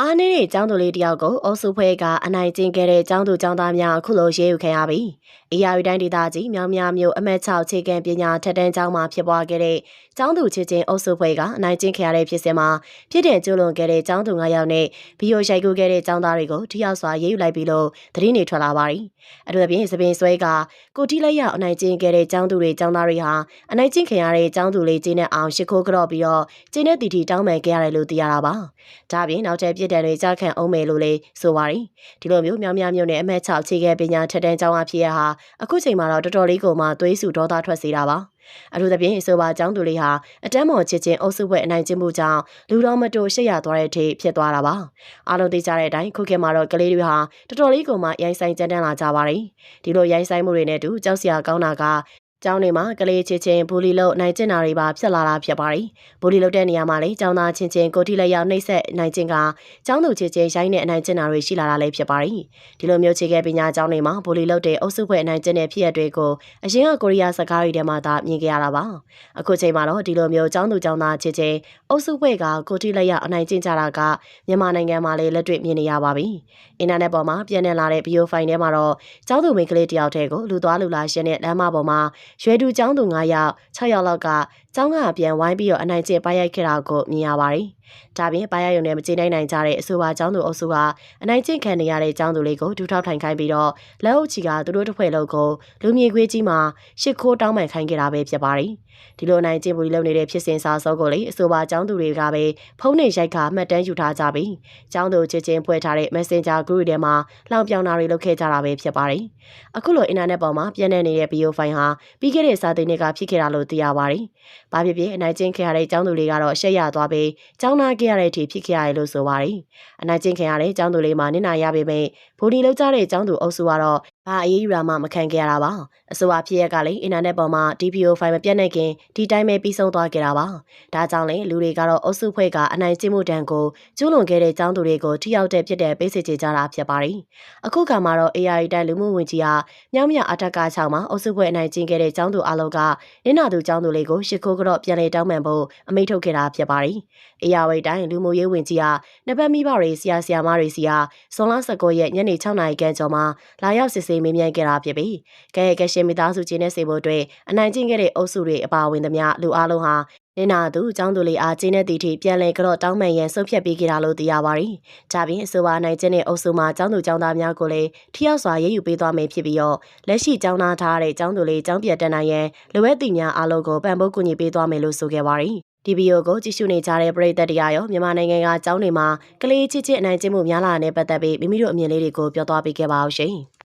အားနည်းတဲ့ကျောင်းသူလေးတယောက်ကိုအုပ်စုဖွဲ့ကအနိုင်ကျင့်ခဲ့တဲ့ကျောင်းသူကျောင်းသားများအခုလိုရေးယူခံရပြီ။အေယာရီတိုင်းဒေသကြီးမြောင်မြမြို့အမတ်6ခြေကံပညာထက်တန်းကျောင်းမှာဖြစ်ပွားခဲ့တဲ့ကျောင်းသူချင်းချင်းအုပ်စုဖွဲ့ကအနိုင်ကျင့်ခံရတဲ့ဖြစ်စဉ်မှာဖြစ်တဲ့ကျူးလွန်ခဲ့တဲ့ကျောင်းသူ9ယောက်နဲ့ဗီယိုရိုက်ကူခဲ့တဲ့ကျောင်းသားတွေကိုထိရောက်စွာရေးယူလိုက်ပြီလို့သတင်းတွေထွက်လာပါပြီ။အထူးသဖြင့်သပင်ဆွဲကကိုတီလက်ရောက်အနိုင်ကျင့်ခဲ့တဲ့ကျောင်းသူတွေကျောင်းသားတွေဟာအနိုင်ကျင့်ခံရတဲ့ကျောင်းသူလေးကျင်းတဲ့အောင်ရှ िख ိုးကြော့ပြီးတော့ကျင်းတဲ့တီတီတောင်းပန်ခဲ့ရတယ်လို့သိရတာပါ။ဒါပြင်နောက်ထပ်ပြစ်ဒဏ်တွေကြားခံအောင်မယ်လို့လည်းဆိုပါတယ်။ဒီလိုမျိုးမြောင်များမျိုးနဲ့အမတ်6အခြေခံပညာထက်တန်းကျောင်းအဖြစ်ရဟာအခုချိန်မှာတော့တော်တော်လေးကိုမှသွေးစုဒေါသထွက်စေတာပါ။အထူးသဖြင့်ဆိုပါကျောင်းသူလေးဟာအတန်းမော်ချစ်ချင်းအုပ်စုဘွဲ့အနိုင်ကျင့်မှုကြောင့်လူတော်မတူရှက်ရသွားတဲ့အထိဖြစ်သွားတာပါ။အားလုံးသိကြတဲ့အတိုင်းခုခေတ်မှာတော့ကလေးတွေဟာတော်တော်လေးကိုမှရိုင်းဆိုင်ကြမ်းတမ်းလာကြပါတယ်။ဒီလိုရိုင်းဆိုင်မှုတွေနဲ့အတူကြောက်စရာကောင်းတာက ကျောင်းတွေမှာကလေးချင်းချင်းဘူလီလို့နိုင်ကျင်တာတွေပါဖြစ်လာတာဖြစ်ပါတယ်။ဘူလီလုပ်တဲ့နေရာမှာလည်းကျောင်းသားချင်းချင်းကိုတီလက်ရောက်နှိမ့်ဆက်နိုင်ကျင်ကကျောင်းသူချင်းချင်းရိုင်းတဲ့အနိုင်ကျင်တာတွေရှိလာတာလည်းဖြစ်ပါတယ်။ဒီလိုမျိုးခြေခဲ့ပညာကျောင်းတွေမှာဘူလီလုပ်တဲ့အုပ်စုဖွဲ့အနိုင်ကျင်တဲ့ဖြစ်ရပ်တွေကိုအရင်ကကိုရီးယားစကားတွေထဲမှာသာမြင်ကြရတာပါ။အခုချိန်မှာတော့ဒီလိုမျိုးကျောင်းသူကျောင်းသားချင်းချင်းအုပ်စုဖွဲ့ကကိုတီလက်ရောက်အနိုင်ကျင်ကြတာကမြန်မာနိုင်ငံမှာလည်းလက်တွေ့မြင်နေရပါပြီ။အင်တာနက်ပေါ်မှာပြန်နေလာတဲ့ဗီဒီယိုဖိုင်ထဲမှာတော့ကျောင်းသူမိန်းကလေးတယောက်တည်းကိုလူသွားလူလာရှင်းတဲ့လမ်းမပေါ်မှာရွယ်တူကျောင်းသူ9ယောက်6ယောက်လောက်က ကျောင်းကပြန်ဝိုင်းပြီးတော့အနိုင်ကျင့်ပါရိုက်ခဲ့တာကိုမြင်ရပါတယ်။ဒါပြင်ပါရိုက်ရုံနဲ့မကျေနိုင်နိုင်ကြတဲ့အဆိုပါကျောင်းသူအုပ်စုကအနိုင်ကျင့်ခံနေရတဲ့ကျောင်းသူလေးကိုဒူထောက်ထိုင်ခိုင်းပြီးတော့လက်အုပ်ချီကသူတို့တစ်ဖွဲ့လုံးကိုလူမြေခွေးကြီးမှာရှစ်ခိုးတောင်းပန်ခိုင်းခဲ့တာပဲဖြစ်ပါတယ်။ဒီလိုနိုင်ကျင့်ပူရီလုပ်နေတဲ့ဖြစ်စဉ်စာစောကိုလေအဆိုပါကျောင်းသူတွေကပဲဖုန်းနဲ့ရိုက်ခါမှတ်တမ်းယူထားကြပြီးကျောင်းသူချစ်ချင်းဖွဲ့ထားတဲ့ Messenger group တွေမှာလောင်ပြောင်တာတွေလုပ်ခဲ့ကြတာပဲဖြစ်ပါတယ်။အခုလိုအင်တာနက်ပေါ်မှာပြန့်နှံ့နေတဲ့ဗီဒီယိုဖိုင်ဟာပြီးခဲ့တဲ့စာသင်နှစ်ကဖြစ်ခဲ့တာလို့သိရပါတယ်။ဘာဖြစ်ဖြစ်အနိုင်ကျင့်ခဲ့ရတဲ့ကျောင်းသူတွေကတော့ရှက်ရသွားပြီးကျောင်းသားခဲ့ရတဲ့အထိဖြစ်ခဲ့ရတယ်လို့ဆိုပါတယ်။အနိုင်ကျင့်ခဲ့ရတဲ့ကျောင်းသူလေးမှာနင်နာရပေမဲ့ဘူဒီလောက်ကြတဲ့ကျောင်းသူအုပ်စုကတော့ ဘာအရေးယူတာမှမခံခဲ့ရတာပါ။အဆိုပါဖြစ်ရက်ကလည်းအင်တာနက်ပေါ်မှာ DPO ဖိုင်မပြတ်နိုင်ခင်ဒီတိုင်းပဲပြီးဆုံးသွားခဲ့တာပါ။ဒါကြောင့်လည်းလူတွေကတော့အုပ်စုဖွဲ့ကအနိုင်ကျင့်မှုတန်ကိုကျူးလွန်ခဲ့တဲ့ကျောင်းသူတွေကိုထိရောက်တဲ့ဖြစ်တဲ့ပေးစစ်ချကြတာဖြစ်ပါတယ်။အခုခါမှာတော့ AI တိုင်းလူမှုဝင်ကြီးဟာမြောက်မြအထက်က6မှာအုပ်စုဖွဲ့အနိုင်ကျင့်ခဲ့တဲ့ကျောင်းသူအလုံးကနင်နာသူကျောင်းသူလေးကိုရှ िख ိုးကြော့ပြန်လည်တောင်းပန်ဖို့အမိန့်ထုတ်ခဲ့တာဖြစ်ပါတယ်။ AI တိုင်းလူမှုရေးဝင်ကြီးဟာနှစ်ပတ်မိဘတွေဆရာဆရာမတွေစီဟာဇွန်လ19ရက်ညနေ6နာရီခန့်ကျော်မှာလာရောက်စစ်ဆေးမေးမြန်းခဲ့တာဖြစ်ပြီးကဲကဲရှင်မိသားစုချင်းနဲ့စေဖို့အတွက်အနိုင်ကျင့်ခဲ့တဲ့အုပ်စုတွေအပါအဝင်သမျှလူအလုံးဟာနင်နာသူအကြောင်းသူလေးအားကျင်းတဲ့တီထိပြန်လည်ကြော့တောင်းပန်ရန်ဆုတ်ဖြတ်ပေးခဲ့တာလို့သိရပါတယ်။ဒါပြင်အဆိုပါနိုင်ကျင့်တဲ့အုပ်စုမှာအကြောင်းသူအကြောင်းသားများကိုလည်းထိရောက်စွာရေးယူပေးသွားမယ်ဖြစ်ပြီးတော့လက်ရှိကျောင်းသားထားတဲ့အကြောင်းသူလေးအကြောင်းပြတ်တက်နိုင်ရန်လိုအပ်သည့်များအားလုံးကိုပံ့ပိုးကူညီပေးသွားမယ်လို့ဆိုခဲ့ပါတယ်။ဒီဗီဒီယိုကိုကြည့်ရှုနေကြတဲ့ပရိသတ်တရားရောမြန်မာနိုင်ငံကအကြောင်းတွေမှာကလေးချစ်ချစ်အနိုင်ကျင့်မှုများလာတဲ့ပတ်သက်ပြီးမိမိတို့အမြင်လေးတွေကိုပြောသွားပေးခဲ့ပါအောင်ရှင်။